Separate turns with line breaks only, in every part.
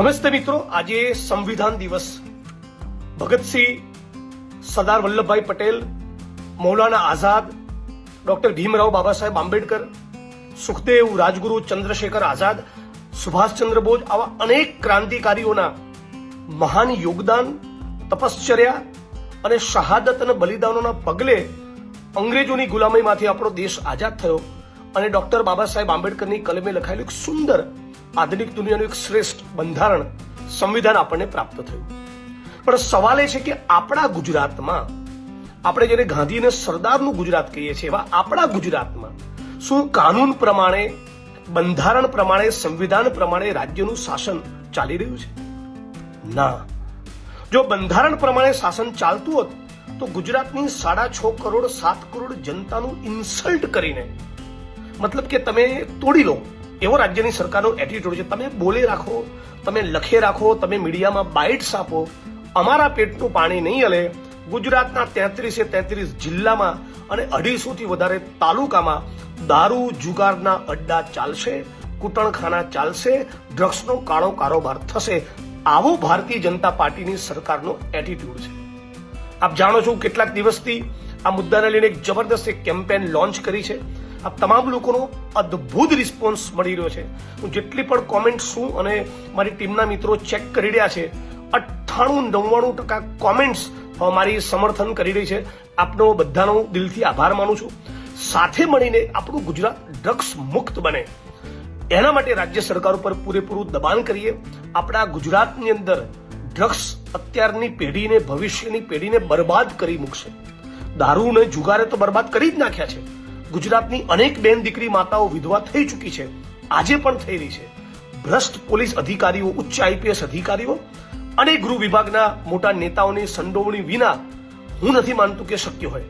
નમસ્તે મિત્રો, આજે સંવિધાન દિવસ. ભગતસિંહ સરદાર વલ્લભભાઈ પટેલ, મૌલાના આઝાદ, ડોક્ટર ભીમરાવ બાબા સાહેબ આંબેડકર, સુખદેવ રાજગુરુ ચંદ્રશેખર આઝાદ, સુભાષચંદ્ર બોઝ આવા અનેક ક્રાંતિકારીઓના મહાન યોગદાન, તપશ્ચર્યા અને શહાદત અને બલિદાનોના પગલે અંગ્રેજોની ગુલામીમાંથી આપણો દેશ આઝાદ થયો. અને ડોક્ટર બાબા સાહેબ આંબેડકરની કલમે લખાયેલું એક સુંદર આધુનિક દુનિયાનું એક શ્રેષ્ઠ બંધારણ સંવિધાન આપણને પ્રાપ્ત થયું. પણ સવાલ એ છે કે આપણા ગુજરાતમાં, આપણે જેને ગાંધી અને સરદારનું ગુજરાત કહીએ છીએ, એવા આપણા ગુજરાતમાં શું કાનૂન પ્રમાણે, બંધારણ પ્રમાણે, સંવિધાન પ્રમાણે રાજ્યનું શાસન ચાલી રહ્યું છે? ના. જો બંધારણ પ્રમાણે શાસન ચાલતું હોત, તો ગુજરાતની સાડા છ કરોડ, સાત કરોડ જનતાનું ઇન્સલ્ટ કરીને, મતલબ કે તમે તોડી લો એવો રાજ્યની સરકારનો એટીટ્યુડ છે, તમે બોલે રાખો, તમે લખે રાખો, તમે મીડિયામાં બાઇટ્સ આપો. અમારા પેટનું પાણી નહીં હલે. ગુજરાતના તેત્રીસે તેત્રીસ જિલ્લામાં અને અઢીસોથી વધારે તાલુકામાં દારૂ જુગારના અડ્ડા ચાલશે, કૂટણખાના ચાલશે ડ્રગ્સનો કાળો કારોબાર થશે. આવો ભારતીય જનતા પાર્ટીની સરકારનો એટીટ્યુડ છે. આપ જાણો છો કેટલાક દિવસથી આ મુદ્દાને લઈને એક જબરદસ્ત કેમ્પેન લોન્ચ કરી છે. આ તમામ લોકોનો અદ્ભુત રિસ્પોન્સ મળી રહ્યો છે. હું જેટલી પણ કોમેન્ટ છું અને મારી ટીમના મિત્રો ચેક કરી રહ્યા છે, અઠ્ઠાણું નવ્વાણું ટકા કોમેન્ટ્સ મારી સમર્થન કરી રહી છે. આપનો બધાનો દિલથી આભાર માનું છું. સાથે મળીને આપણું ગુજરાત ડ્રગ્સ મુક્ત બને. એના માટે રાજ્ય સરકાર ઉપર પૂરેપૂરું દબાણ કરીએ. આપણા ગુજરાતની અંદર ડ્રગ્સ અત્યારની પેઢીને ભવિષ્યની પેઢીને બરબાદ કરી મૂકશે. દારૂને જુગારે તો બરબાદ કરી જ નાખ્યા છે. ગુજરાતની અનેક બેન દીકરી માતાઓ વિધવા થઈ ચૂકી છે. આજે પણ થઈ રહી છે. ભ્રષ્ટ પોલીસ અધિકારીઓ, ઉચ્ચ આઈપીએસ અધિકારીઓ અને ગૃહ વિભાગના મોટા નેતાઓની સંડોવણી વિના હું નથી માનતું કે શક્ય હોય.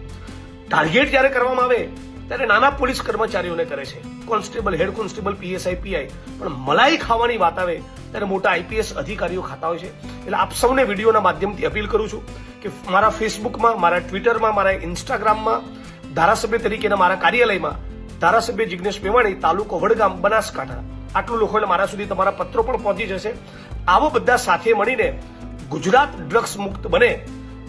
ટાર્ગેટ જ્યારે કરવામાં આવે, ત્યારે નાના પોલીસ કર્મચારીઓને કરે છે. Constable, head constable, PSI, PI. પણ મલાઈ ખાવાની વાત આવે, ત્યારે મોટા આઈપીએસ અધિકારીઓ ખાતા હોય છે. એટલે આપ સૌને વિડીયોના માધ્યમથી અપીલ કરું છું કે મારા ફેસબુકમાં, મારા ટ્વિટરમાં, મારા ઇન્સ્ટાગ્રામમાં ધારાસભ્ય તરીકેના મારા કાર્યાલયમાં ધારાસભ્ય જિગ્નેશ મેવાણી, તાલુકો વડગામ, બનાસકાંઠા. આટલું લોકો મારા સુધી તમારા પત્રો પણ પહોંચી જશે. આવો બધા સાથે મળીને ગુજરાત ડ્રગ્સ મુક્ત બને.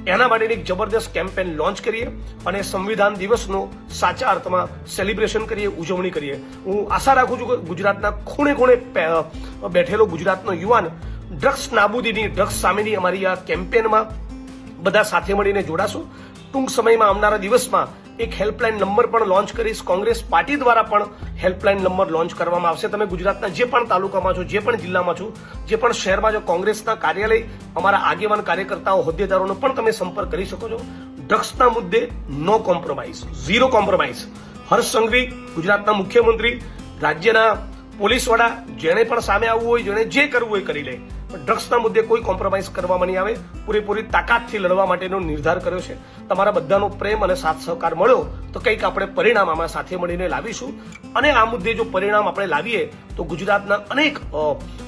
એના માટેની એક જબરદસ્ત કેમ્પેન લોન્ચ કરીએ અને સંવિધાન દિવસનો સાચા અર્થમાં સેલિબ્રેશન કરીએ, ઉજવણી કરીએ. હું આશા રાખું છું કે ગુજરાતના ખૂણે ખૂણે બેઠેલો ગુજરાતનો યુવાન ડ્રગ્સ નાબૂદીની, ડ્રગ્સ સામેની અમારી આ કેમ્પેનમાં બધા સાથે મળીને જોડાશું. ટૂંક સમયમાં આવનારા દિવસમાં એક હેલ્પલાઇન નંબર પણ લોન્ચ કરીશ. કોંગ્રેસ પાર્ટી દ્વારા પણ હેલ્પલાઇન નંબર લોન્ચ કરવામાં આવશે. તમે ગુજરાતના જે પણ તાલુકામાં છો, જે પણ જિલ્લામાં છો, જે પણ શહેરમાં છો, કોંગ્રેસના કાર્યાલય, અમારા આગેવાન કાર્યકર્તાઓ, હોદ્દેદારોનો પણ તમે સંપર્ક કરી શકો છો. ડ્રગ્સના મુદ્દે no compromise, zero compromise. Harsh Sanghavi, ગુજરાતના મુખ્યમંત્રી, રાજ્યના પોલીસ વડા જેણે પણ સામે આવવું હોય, જેણે જે કરવું હોય કરી લે. ડ્રગ્સના મુદ્દે કોઈ કોમ્પ્રોમાઇઝ કરવામાં નહીં આવે. પૂરેપૂરી તાકાતથી લડવા માટેનો નિર્ધાર કર્યો છે. તમારા બધાનો પ્રેમ અને સાથ સહકાર મળ્યો તો કંઈક આપણે પરિણામ આમાં સાથે મળીને લાવીશું. અને આ મુદ્દે જો પરિણામ આપણે લાવીએ તો ગુજરાતના અનેક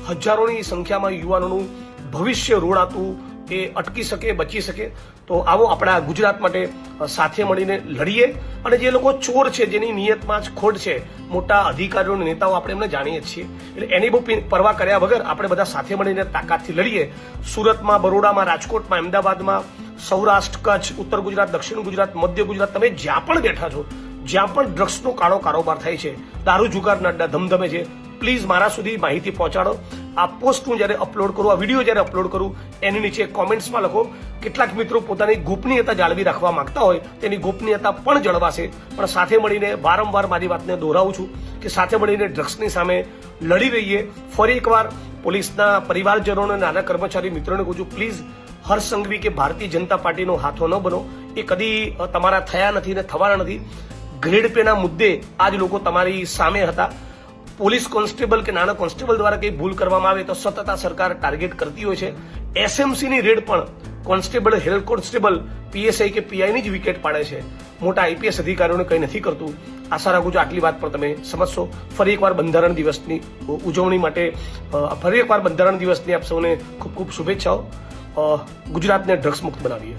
હજારોની સંખ્યામાં યુવાનોનું ભવિષ્ય રોડાતું એ અટકી શકે, બચી શકે, તો આવો આપણા ગુજરાત માટે સાથે મળીને લડીએ. અને જે લોકો ચોર છે, જેની નિયતમાં જ ખોટ છે, મોટા અધિકારીઓ નેતાઓ આપણે એમને જાણીએ છીએ. એટલે એની બહુ પરવા કર્યા વગર આપણે બધા સાથે મળીને તાકાતથી લડીએ. સુરતમાં, બરોડામાં, રાજકોટમાં, અમદાવાદમાં, સૌરાષ્ટ્ર, કચ્છ, ઉત્તર ગુજરાત, દક્ષિણ ગુજરાત, મધ્ય ગુજરાત, તમે જ્યાં પણ બેઠા છો, જ્યાં પણ ડ્રગ્સનો કાળો કારોબાર થાય છે, દારૂ જુગારના અડ્ડા ધમધમે છે, પ્લીઝ મારા સુધી માહિતી પહોંચાડો. આ પોસ્ટ હું જ્યારે અપલોડ કરું, આ વીડિયો જ્યારે અપલોડ કરું, એની નીચે કોમેન્ટ્સમાં લખો, કેટલાક મિત્રો પોતાની ગોપનીયતા જાળવી રાખવા માંગતા હોય, તેની ગોપનીયતા પણ જળવાશે. પણ સાથે મળીને વારંવાર મારી વાતને દોહરાવું છું કે સાથે મળીને ડ્રગ્સની સામે લડી રહીએ. ફરી એકવાર પોલીસના પરિવારજનોને, નાના કર્મચારી મિત્રોને કહું છું પ્લીઝ હર્ષ સંઘવી કે ભારતીય જનતા પાર્ટીનો હાથો ન બનો. એ કદી તમારા થયા નથી ને થવાના નથી. ગ્રેડ પેના મુદ્દે આજ લોકો તમારી સામે હતા. પોલીસ કોન્સ્ટેબલ કે નાના કોન્સ્ટેબલ દ્વારા કંઈ ભૂલ કરવામાં આવે તો સતત આ સરકાર ટાર્ગેટ કરતી હોય છે. એસએમસીની રેડ પણ કોન્સ્ટેબલ, હેડ કોન્સ્ટેબલ, પીએસઆઈ કે પીઆઈની જ વિકેટ પાડે છે. મોટા આઈપીએસ અધિકારીઓને કંઈ નથી કરતું. આશા રાખું છું આટલી વાત પણ તમે સમજશો. ફરી એકવાર બંધારણ દિવસની ઉજવણી માટે ફરી એકવાર બંધારણ દિવસની આપ સૌને ખૂબ ખૂબ શુભેચ્છાઓ. ગુજરાતને ડ્રગ્સ મુક્ત બનાવીએ.